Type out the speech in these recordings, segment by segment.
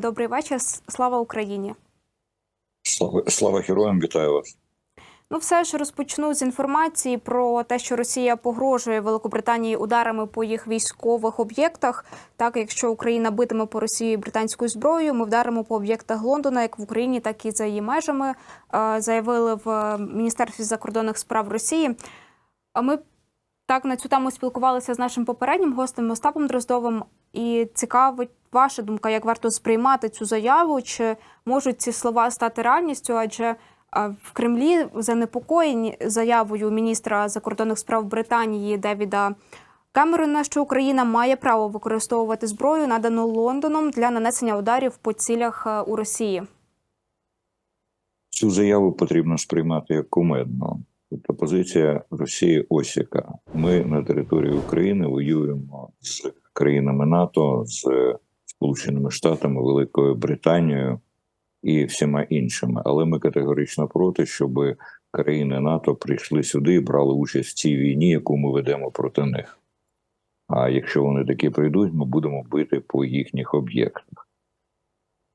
Добрий вечір. Слава Україні. Слава, слава героям, вітаю вас. Ну, все ж розпочну з інформації про те, що Росія погрожує Великобританії ударами по їх військових об'єктах. Так, якщо Україна битиме по Росії британською зброєю, ми вдаримо по об'єктах Лондона, як в Україні, так і за її межами. е, Заявили в е, Міністерстві закордонних справ Росії. А ми так на цю тему спілкувалися з нашим попереднім гостем Остапом Дроздовим. І цікавить ваша думка, як варто сприймати цю заяву? Чи можуть ці слова стати реальністю? Адже в Кремлі занепокоєні заявою міністра закордонних справ Британії Девіда Камерона, що Україна має право використовувати зброю, надану Лондоном для нанесення ударів по цілях е, у Росії. Цю заяву потрібно сприймати як кумедну. Тобто позиція Росії ось яка. Ми на території України воюємо з країнами НАТО, з Сполученими Штатами, Великою Британією і всіма іншими. Але ми категорично проти, щоб країни НАТО прийшли сюди і брали участь в цій війні, яку ми ведемо проти них. А якщо вони таки прийдуть, ми будемо бити по їхніх об'єктах.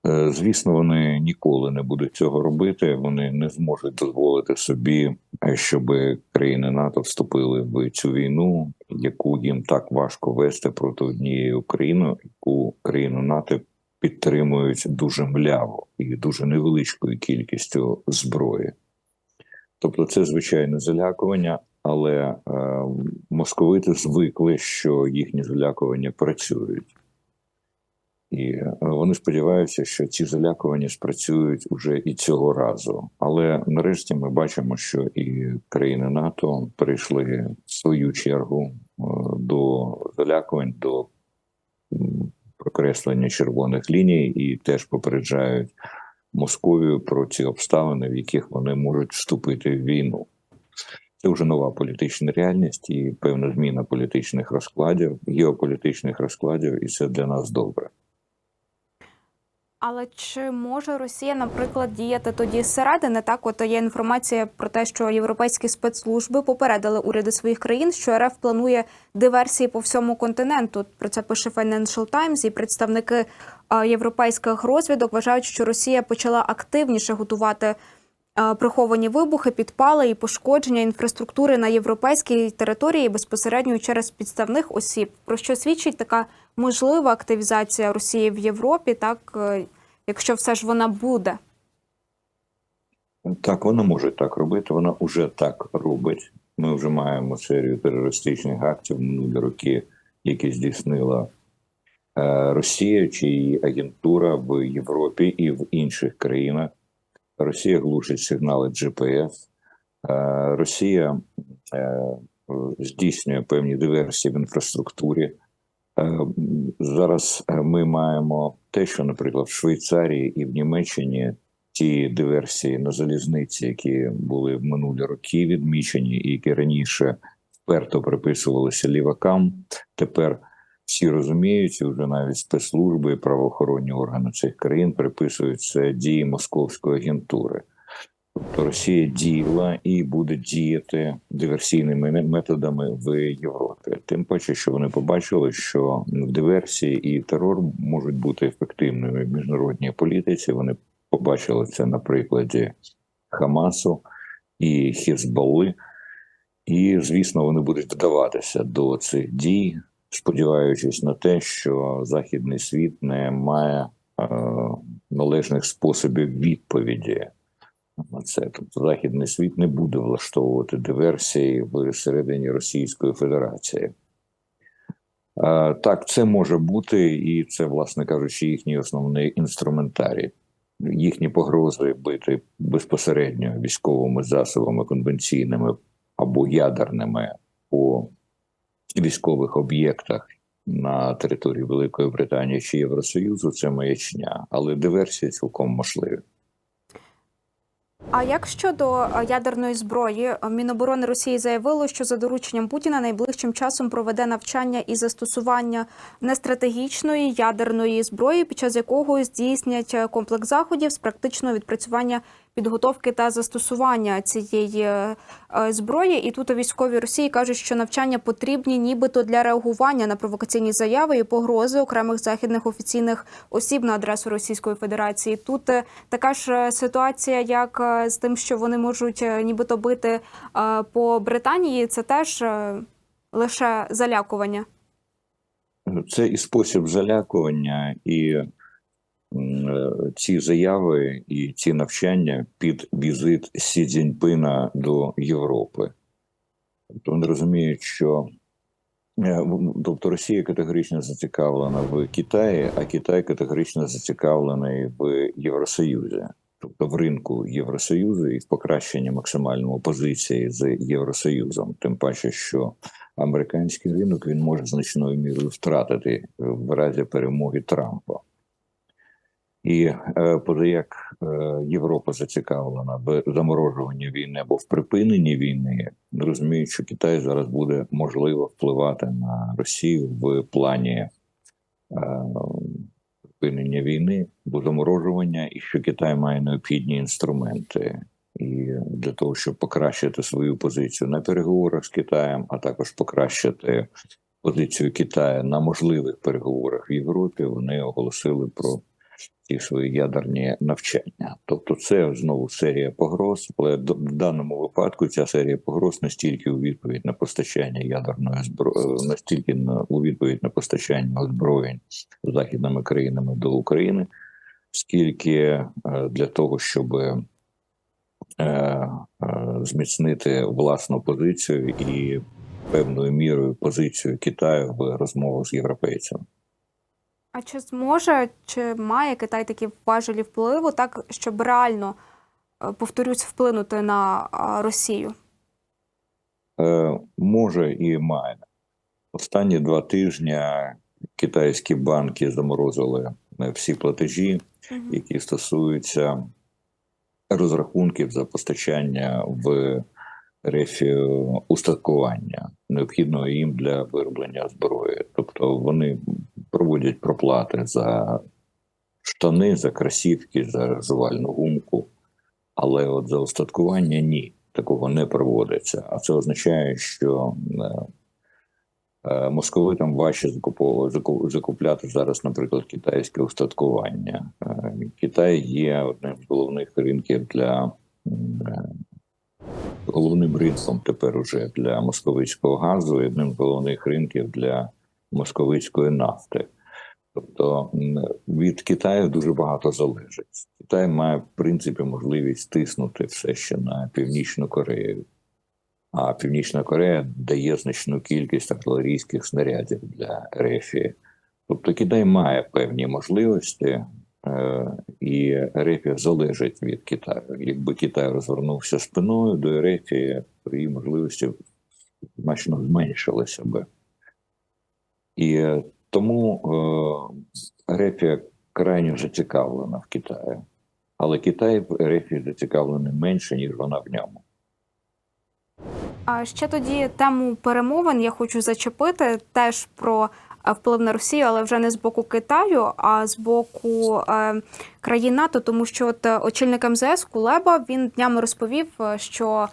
Е, Звісно, вони ніколи не будуть цього робити. Вони не зможуть дозволити собі, е, щоб країни НАТО вступили в цю війну, яку їм так важко вести проти однієї України, яку країну НАТО підтримують дуже мляво і дуже невеличкою кількістю зброї. Тобто, це звичайне залякування, але е, московити звикли, що їхні залякування працюють. І е, вони сподіваються, що ці залякування спрацюють уже і цього разу. Але нарешті ми бачимо, що і країни НАТО прийшли в свою чергу е, до залякувань, до прокреслення червоних ліній, і теж попереджають Московію про ці обставини, в яких вони можуть вступити в війну. Це вже нова політична реальність і певна зміна політичних розкладів, геополітичних розкладів, і це для нас добре. Але чи може Росія, наприклад, діяти тоді зсередини? Так, от є інформація про те, що європейські спецслужби попередили уряди своїх країн, що РФ планує диверсії по всьому континенту. Про це пише Financial Times, і представники європейських розвідок вважають, що Росія почала активніше готувати приховані вибухи, підпали і пошкодження інфраструктури на європейській території безпосередньо через підставних осіб. Про що свідчить така можлива активізація Росії в Європі, так е, якщо все ж вона буде. Так, вона може так робити. Вона вже так робить. Ми вже маємо серію терористичних актів минулі роки, які здійснила е, Росія чи її агентура в Європі і в інших країнах. Росія глушить сигнали GPS. Е, Росія здійснює певні диверсії в інфраструктурі. Е, Зараз е, ми маємо те, що, наприклад, в Швейцарії і в Німеччині ті диверсії на залізниці, які були в минулі роки відмічені, і які раніше вперто приписувалися лівакам. Тепер всі розуміють, і вже навіть спецслужби і правоохоронні органи цих країн приписують це дії московської агентури. Тобто Росія діяла і буде діяти диверсійними методами в Європі. Тим паче, що вони побачили, що диверсії і терор можуть бути ефективними в міжнародній політиці. Вони побачили це на прикладі Хамасу і Хізбалли. І, звісно, вони будуть додаватися до цих дій, сподіваючись на те, що західний світ не має е, належних способів відповіді це. Тобто західний світ не буде влаштовувати диверсії всередині Російської Федерації. Так, це може бути, і це, власне кажучи, їхній основний інструментарій. Їхні погрози бити безпосередньо військовими засобами конвенційними або ядерними по військових об'єктах на території Великої Британії чи Євросоюзу це маячня, але диверсії цілком можливі. А як щодо е, ядерної зброї, Е, Міноборони Росії заявило, що за дорученням Путіна найближчим часом проведе навчання і застосування нестратегічної ядерної зброї, під час якого здійснять е, комплекс заходів з практичного відпрацювання підготовки та застосування цієї е, зброї. І тут у військовій Росії кажуть, що навчання потрібні, нібито для реагування на провокаційні заяви і погрози окремих західних офіційних осіб на адресу Російської Федерації. Тут е, така ж е, ситуація, як з тим, що вони можуть нібито бити по Британії. Це теж лише залякування. Це і спосіб залякування, і ці заяви і ці навчання під візит Сі Цзіньпина до Європи. Тобто вони розуміють, що е, тобто Росія категорично зацікавлена в Китаї, а Китай категорично зацікавлений в Євросоюзі, тобто в ринку Євросоюзу і в покращенні максимальному позиції з Євросоюзом. Тим паче, що американський ринок він може значною мірою втратити в разі перемоги Трампа. І е, позаяк е, Європа зацікавлена в заморожуванні війни або в припиненні війни, розуміють, що Китай зараз буде можливо впливати на Росію в плані е, припинення війни, або заморожування, і що Китай має необхідні інструменти і для того, щоб покращити свою позицію на переговорах з Китаєм, а також покращити позицію Китаю на можливих переговорах в Європі, вони оголосили про ті свої ядерні навчання. Тобто, це знову серія погроз, але в даному випадку ця серія погроз не стільки у відповідь на постачання ядерної зброї, не стільки на у відповідь на постачання озброєнь західними країнами до України, скільки е, для того, щоб е, е, зміцнити власну позицію і певною мірою позицію Китаю в розмовах з європейцями. А чи зможе, чи має Китай такі важелі впливу, так щоб реально, е, повторюсь, вплинути на Росію? Е, може і має. Останні два тижні китайські банки заморозили е, всі платежі, Мгм. які стосуються розрахунків за постачання в рефі устаткування, необхідного їм для вироблення зброї. Тобто вони проводять проплати за штани, за кросівки, за жувальну гумку, але от за устаткування ні, такого не проводиться. А це означає, що е, е, московитам важче закупляти зараз, наприклад, китайське устаткування. Е, Китай є одним з головних ринків для головним ринком тепер уже для московицького газу, і одним з головних ринків для московицької нафти. Тобто від Китаю дуже багато залежить. Китай має в принципі можливість тиснути все ще на Північну Корею. А Північна Корея дає значну кількість артилерійських снарядів для Рефії. Тобто Китай має певні можливості, е, і Рефія залежить від Китаю. Якби Китай розвернувся спиною до Рефії, то її можливості значно зменшилися би. І е, тому е, Рефія крайньо зацікавлена в Китаї. Але Китай в Рефії зацікавлений менше, ніж вона в ньому. А ще тоді тему перемовин я хочу зачепити теж про е, вплив на Росію, але вже не з боку Китаю, а з боку е, країн НАТО, тому що от е, очільник МЗС Кулеба він днями розповів, що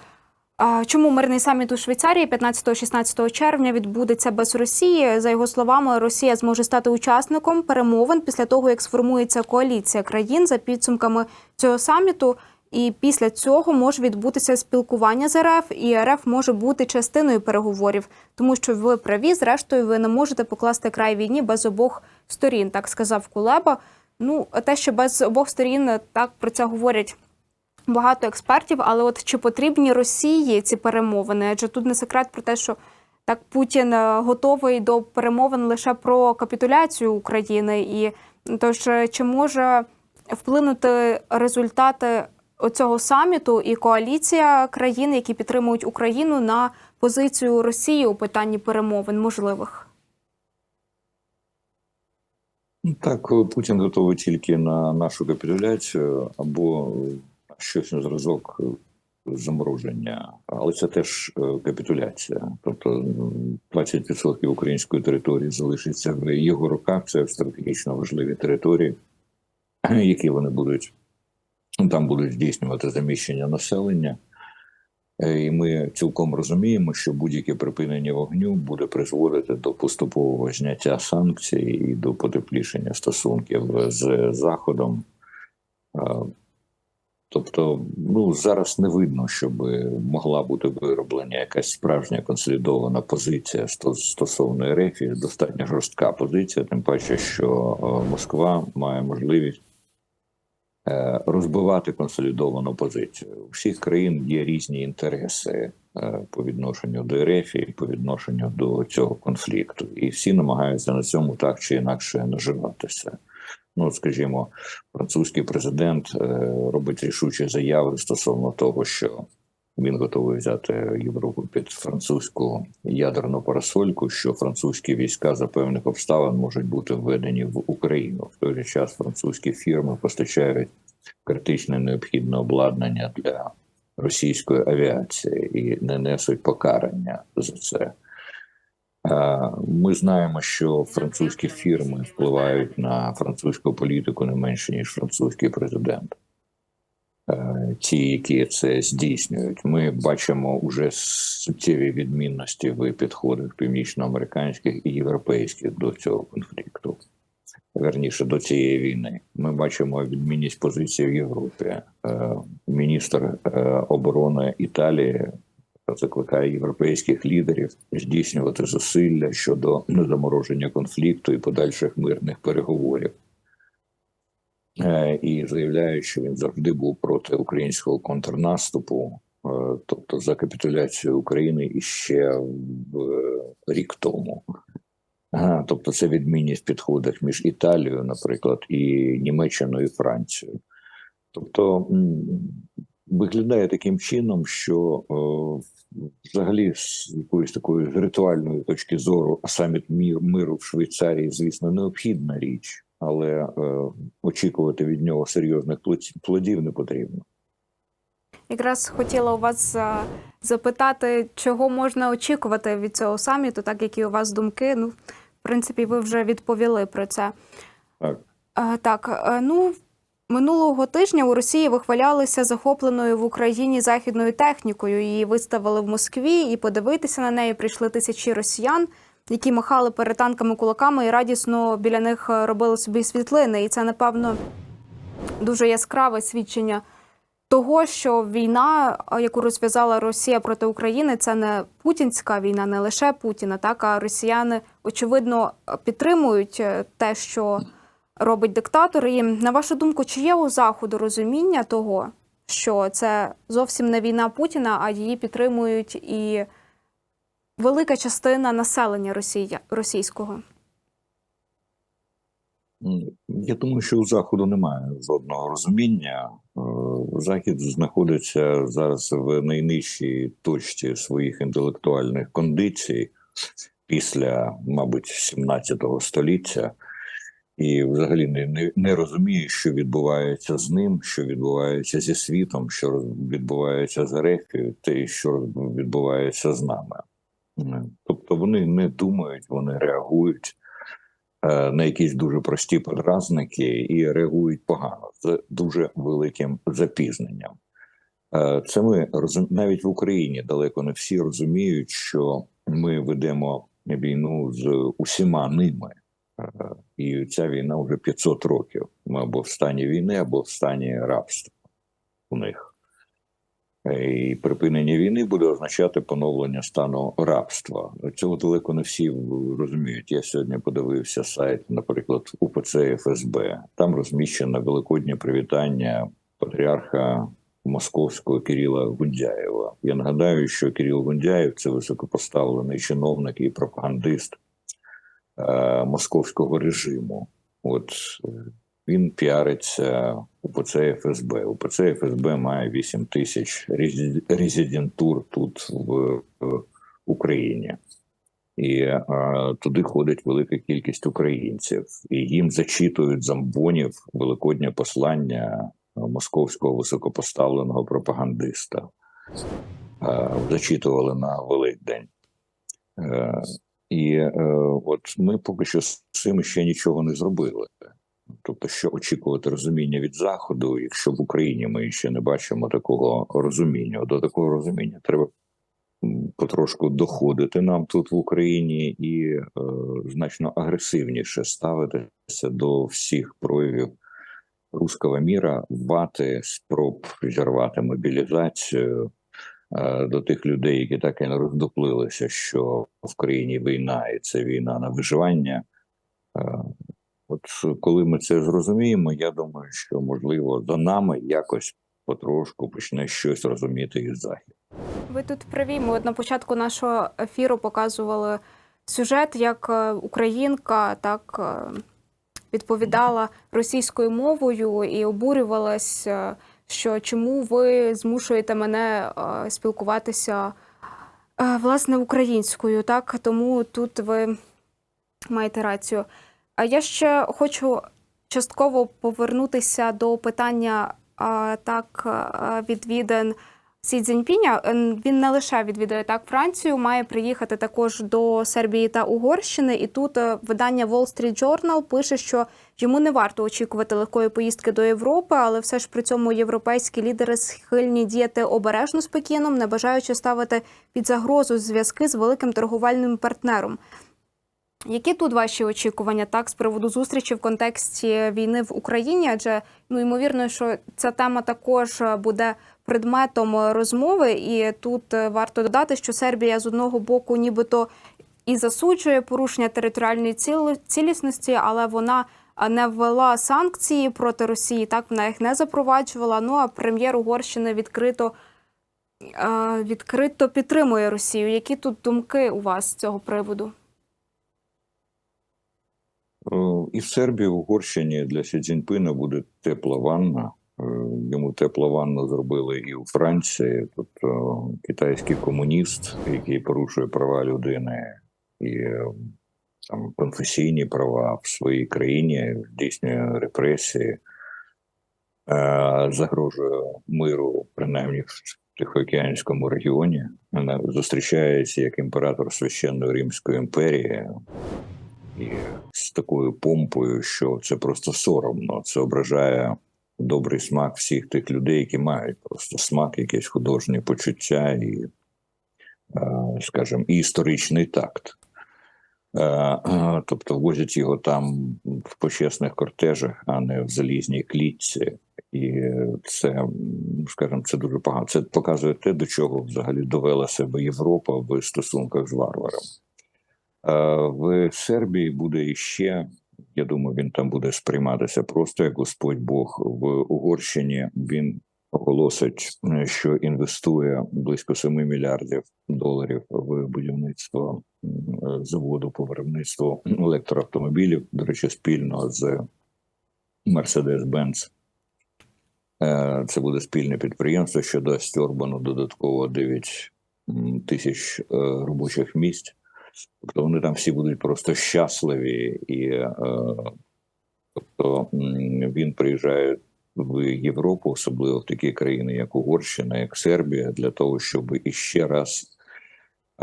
чому мирний саміт у Швейцарії 15-16 червня відбудеться без Росії. За його словами, Росія зможе стати учасником перемовин після того, як сформується коаліція країн за підсумками цього саміту. І після цього може відбутися спілкування з РФ, і РФ може бути частиною переговорів, тому що ви праві, зрештою, ви не можете покласти край війні без обох сторін, так сказав Кулеба. Ну, те, що без обох сторін так про це говорять багато експертів, але от чи потрібні Росії ці перемовини? Адже тут не секрет про те, що так Путін е, готовий до перемовин лише про капітуляцію України, і тож е, чи може вплинути результати оцього саміту і коаліція країн, які підтримують Україну на позицію Росії у питанні перемовин можливих? Так, Путін готовий тільки на нашу капітуляцію або щось на зразок замороження, але це теж е, капітуляція. Тобто 20% української території залишиться в його руках. Це стратегічно важливі території, які вони будуть Там будуть здійснювати заміщення населення. Е, І ми цілком розуміємо, що будь-яке припинення вогню буде призводити до поступового зняття санкцій і до потеплішення стосунків з Заходом. Тобто, ну зараз не видно, щоб могла бути вироблена якась справжня консолідована позиція стосовно РФ, достатньо жорстка позиція, тим паче, що е, Москва має можливість е, розбивати консолідовану позицію. У всіх країн є різні інтереси е, по відношенню до РФ по відношенню до цього конфлікту, і всі намагаються на цьому так чи інакше наживатися. Ну, скажімо, французький президент е, робить рішучі заяви стосовно того, що він готовий взяти Європу під французьку ядерну парасольку, що французькі війська за певних обставин можуть бути введені в Україну. В той же час французькі фірми постачають критичне необхідне обладнання для російської авіації і не несуть покарання за це. Е, Ми знаємо, що французькі фірми впливають на французьку політику не менше ніж французький президент. Е, Ті, які це здійснюють, ми бачимо уже суттєві відмінності в підходах північноамериканських і європейських до цього конфлікту. Верніше до цієї війни. Ми бачимо відмінність позиції в Європі. Е, Міністр оборони Італії закликає європейських лідерів здійснювати зусилля щодо незамороження конфлікту і подальших мирних переговорів. Е, І заявляє, що він завжди був проти українського контрнаступу, е, тобто за капітуляцію України іще в е, рік тому. Ага, тобто це відмінність в підходах між Італією, наприклад, і Німеччиною і Францією. Тобто виглядає таким чином, що взагалі з якоїсь такої ритуальної точки зору, а саміт мір, миру в Швейцарії, звісно, необхідна річ, але е, очікувати від нього серйозних плодів не потрібно. Якраз хотіла у вас запитати, чого можна очікувати від цього саміту, так які у вас думки. Ну, в принципі, ви вже відповіли про це. Так. Е, Так, е, ну минулого тижня у Росії вихвалялися захопленою в Україні західною технікою. Її виставили в Москві, і подивитися на неї прийшли тисячі росіян, які махали перед танками кулаками і радісно біля них робили собі світлини. І це, напевно, дуже яскраве свідчення того, що війна, яку розв'язала Росія проти України, це не путінська війна, не лише Путіна, так а росіяни очевидно підтримують е, те, що робить диктатор. І на вашу думку, чи є у заходу розуміння того, що це зовсім не війна Путіна, а її підтримують і велика частина населення Росія, російського? Я думаю, що у заходу немає жодного розуміння. Е, Захід знаходиться зараз в найнижчій точці своїх інтелектуальних кондицій після, мабуть, 17 століття, і взагалі не, не, не розуміє, що відбувається з ним, що відбувається зі світом, що відбувається з Ерефією, те, що відбувається з нами. Тобто вони не думають, вони реагують е, на якісь дуже прості подразники і реагують погано з дуже великим запізненням. Е, Це ми розум... навіть в Україні далеко не всі розуміють, що ми ведемо війну з усіма ними, Е, і ця війна вже 500 років. Ми або в стані війни, або в стані рабства у них. Е, І припинення війни буде означати поновлення стану рабства. Цього далеко не всі розуміють. Я сьогодні подивився сайт, наприклад, УПЦ ФСБ. Там розміщено великоднє привітання патріарха Московського Кирила Гундяєва. Я нагадаю, що Кирил Гундяєв це високопоставлений чиновник і пропагандист е, московського режиму. От е, він піариться УПЦ ФСБ. УПЦ ФСБ має 8 тисяч резидентур тут в, Україні. І е, туди ходить велика кількість українців, і їм зачитують замбонів великоднє послання е, московського високопоставленого пропагандиста. Е, зачитували на Великдень. І е, от ми поки що з цим ще нічого не зробили. Тобто, що очікувати розуміння від заходу, якщо в Україні ми ще не бачимо такого розуміння. До такого розуміння треба потрошку доходити нам тут в Україні і е, значно агресивніше ставитися до всіх проявів руського міра, вати спроб зірвати мобілізацію до тих людей, які так і не роздоплилися, що в країні війна, і це війна на виживання. Е, От коли ми це зрозуміємо, я думаю, що можливо за нами якось потрошку почне щось розуміти і захід. Ви тут праві. Ми от на початку нашого ефіру показували сюжет, як е, українка так е, відповідала російською мовою і обурювалась, е, що чому ви змушуєте мене е, спілкуватися е, власне українською. Так тому тут ви маєте рацію. А я ще хочу частково повернутися до питання так а, відвідин Сі Цзіньпіня. Він не лише відвідує так Францію, має приїхати також до Сербії та Угорщини. І тут е, видання Wall Street Journal пише, що йому не варто очікувати легкої поїздки до Європи, але все ж при цьому європейські лідери схильні діяти обережно з Пекіном, не бажаючи ставити під загрозу зв'язки з великим торговельним партнером. Які тут ваші очікування так з приводу зустрічі в контексті війни в Україні? Адже ну ймовірно, що ця тема також е, буде предметом е, розмови, і тут е, варто додати, що Сербія з одного боку, нібито і засуджує порушення територіальної ціл- цілісності, але вона е, не ввела санкції проти Росії. Так вона їх не запроваджувала. Ну а прем'єр Угорщини відкрито. Відкрито підтримує Росію. Які тут думки у вас з цього приводу? І в Сербії, в Угорщині для Сі Цзіньпина буде тепла ванна. Е, Йому теплу ванну зробили і у Франції. Тобто китайський комуніст, який порушує права людини і е, там конфесійні права в своїй країні, здійснює репресії, загрожує миру, принаймні в Тихоокеанському регіоні. Вона зустрічається як імператор священної Римської імперії і з такою помпою, що це просто соромно. Це ображає добрий смак всіх тих людей, які мають просто смак, якесь художнє почуття і, е, скажімо, і історичний такт. Е, Тобто возять його там в почесних кортежах, а не в залізній клітці. І це, скажімо, це дуже погано. Це показує те, до чого взагалі довела себе Європа в стосунках з варварами. Е, В Сербії буде іще, я думаю, він там буде сприйматися просто як Господь Бог. В Угорщині він оголосить, що інвестує близько 7 мільярдів доларів в будівництво заводу по виробництву електроавтомобілів, до речі, спільно з Mercedes-Benz. Е, Це буде спільне підприємство, що дасть Орбану додатково 9 тисяч е, робочих місць. Тобто вони там всі будуть просто щасливі, і е, тобто він приїжджає в Європу, особливо в такі країни, як Угорщина, як Сербія, для того, щоб іще раз,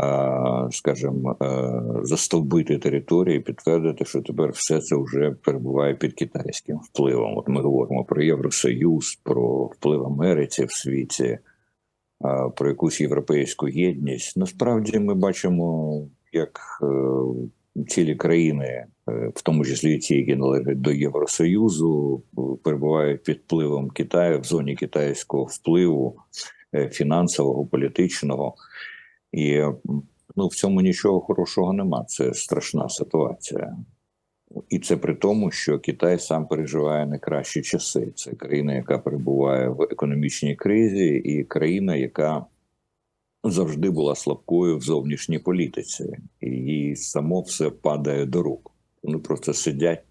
е, скажімо, е, застовбити території, підтвердити, що тепер все це вже перебуває під китайським впливом. От ми говоримо про Євросоюз, про вплив Америці в світі. Про якусь європейську єдність насправді ми бачимо як е, цілі країни, е, в тому числі ті, які належать до Євросоюзу, е, перебувають під впливом Китаю в зоні китайського впливу фінансового, політичного, і ну в цьому нічого хорошого нема. Це страшна ситуація. І це при тому, що Китай сам переживає найкращі часи. Це країна, яка перебуває в економічній кризі, і країна, яка завжди була слабкою в зовнішній політиці, і їй само все падає до рук. Вони просто сидять,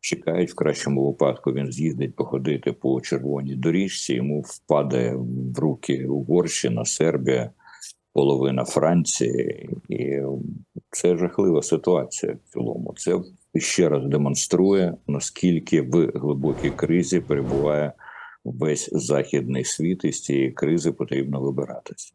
чекають в кращому випадку. Він з'їздить походити по червоній доріжці. Йому впадає в руки Угорщина, Сербія, половина Франції, і це жахлива ситуація в цілому. Це ще раз демонструє наскільки в глибокій кризі перебуває весь західний світ, і з цієї кризи потрібно вибиратися.